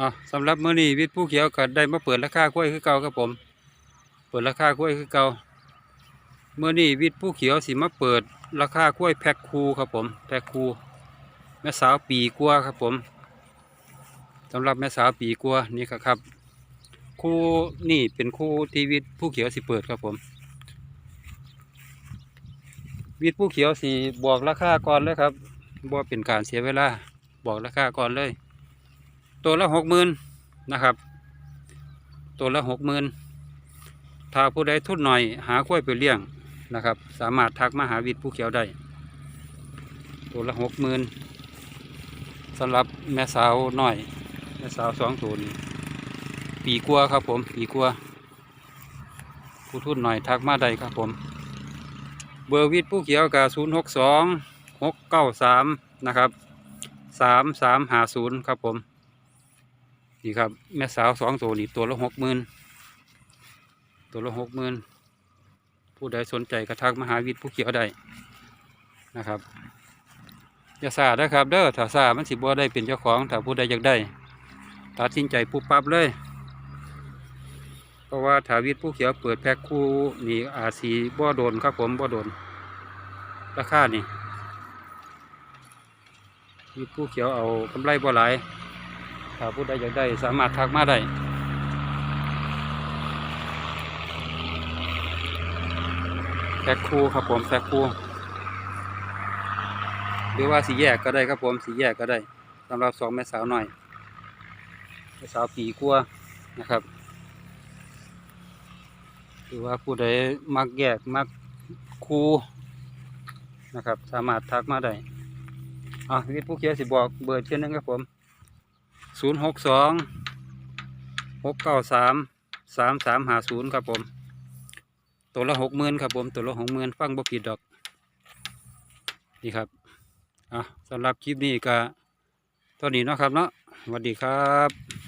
อ๋อสำหรับมื้อนี้วิทย์ผู้เขียวก็ได้มาเปิดราคากล้วยคือเก่าครับผม เปิดราคากล้วยคือเก่าเมื้อนี้วิทย์ผู้เขียวสิมาเปิดราคากล้วยแพ็คคูครับผมแพ็คคูแม่สาวปีกัวครับผมสำหรับแม่สาวปีกัว่านี่ครับคู่นี่เป็นคู่ที่วิทย์ผู้เขียวสิเปิดครับผมวิทย์ผู้เขียวสิบอกราคาก่อนเลยครับบ่เป็นการเสียเวลา บอกราคาก่อนเลย ตัวละหกหมื่นนะครับ ตัวละหกหมื่นถ้าผู้ใดทุนหน่อยหากล้วยไปเลี้ยงนะครับ สามารถทักมาหาวิทย์ผู้เขียวได้ ตัวละหกหมื่นสำหรับแม่สาวหน้อย แม่สาวสองตัวนี้ปีกัวครับผมปีกัวผู้ทุนหน่อยทักมาได้ครับผม เบอร์วิทย์ผู้เขียวกับศูนย์หกสองหกเก้าสามนะครับสามสามหาศูนย์ครับผม นี่ครับ แม่สาวสองตัวนี่ตัวละหกหมื่นตัวละหกหมื่นผู้ใดสนใจกระทักมหาวิทย์ผู้เขียวได้นะครับอย่าซาด้อครับเด้อถ้าซามันสิบ่ได้เป็นเจ้าของถ้าผู้ใดอยากได้ตัดสินใจปุ๊บปั๊บเลย เพราะว่าถาวิทย์ผู้เขียวเปิดแพ็คคู่นี่อาสีบ่โดนครับผมบ่โดน ราคานี่วิทย์ผู้เขียวเอากำไรบ่หลาย ถ้าผู้ใดอยากได้สามารถทักมาได้แพ็คคู่ครับผมแพ็คคู่หรือว่าสีแยกก็ได้ครับผมสีแยกก็ได้สำหรับสองแม่สาวหน่อยแม่สาวปีกลัวนะครับหรือว่าผู้ใดมักแยกมักคู่นะครับ สามารถทักมาได้อะวิทย์ผู้เขียวสิบอกเบอร์เช่นนึงครับผม ศูนย์หกสองหกเก้าสามสามสามหาศูนย์ครับผม ตัวละหกหมื่นครับผม ตัวละหกหมื่นฟังบ่ผิดดอก นี่ครับอะสำหรับคลิปนี้ก็เท่านี้เนาะครับเนาะสวัสดีครับ